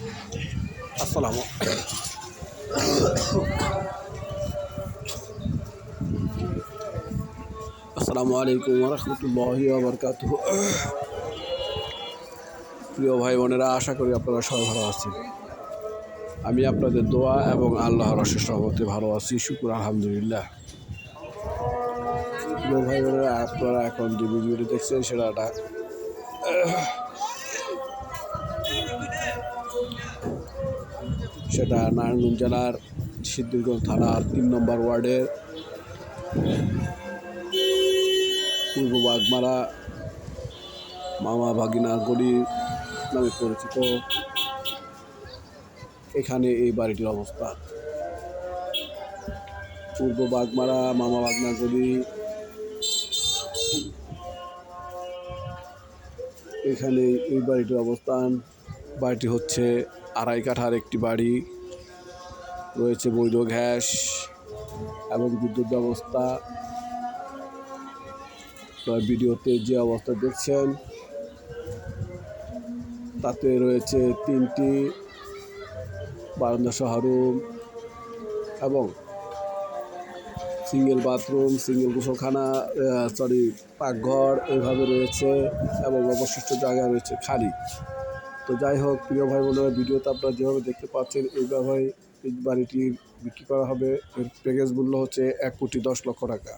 আসসালামু আসসালামু আলাইকুম রহমতুল্লাহি বরকাত প্রিয় ভাই বোনেরা, আশা করি আপনারা সবাই ভালো আছেন। আমি আপনাদের দোয়া এবং আল্লাহর অশেষ রহমতে ভালো আছি। শুকুর, আলহামদুলিল্লাহ। প্রিয় ভাই বোনেরা, আপনারা এখন যে ভিডিওটি দেখছেন, সেটা সেটা নারায়ণগঞ্জ জেলার সিদ্ধিরগঞ্জ থানার তিন নম্বর ওয়ার্ডের পূর্ব বাগমারা মামা ভাগিনা গলি নামে পরিচিত। এখানে এই বাড়িটির অবস্থান পূর্ব বাগমারা মামা বাগনা গলি এখানে এই বাড়িটির অবস্থান। বাড়িটি হচ্ছে আড়াই কাঠার একটি বাড়ি, রয়েছে বৈধ গ্যাস এবং বিদ্যুৎ ব্যবস্থা। ভিডিওতে যে অবস্থা দেখছেন, তাতে রয়েছে তিনটি বারান্দা সহ রুম এবং সিঙ্গেল বাথরুম, সিঙ্গেল গোসলখানা সরি, পাকঘর এইভাবে রয়েছে এবং অবশিষ্ট জায়গা রয়েছে খালি। তো যাই হোক, প্রিয় ভাই বোনেরা, ভিডিওতে আপনারা যেভাবে দেখতে পাচ্ছেন এইভাবে এই বাড়িটি বিক্রি করা হবে। এর প্যাকেজ মূল্য হচ্ছে এক কোটি দশ লক্ষ টাকা।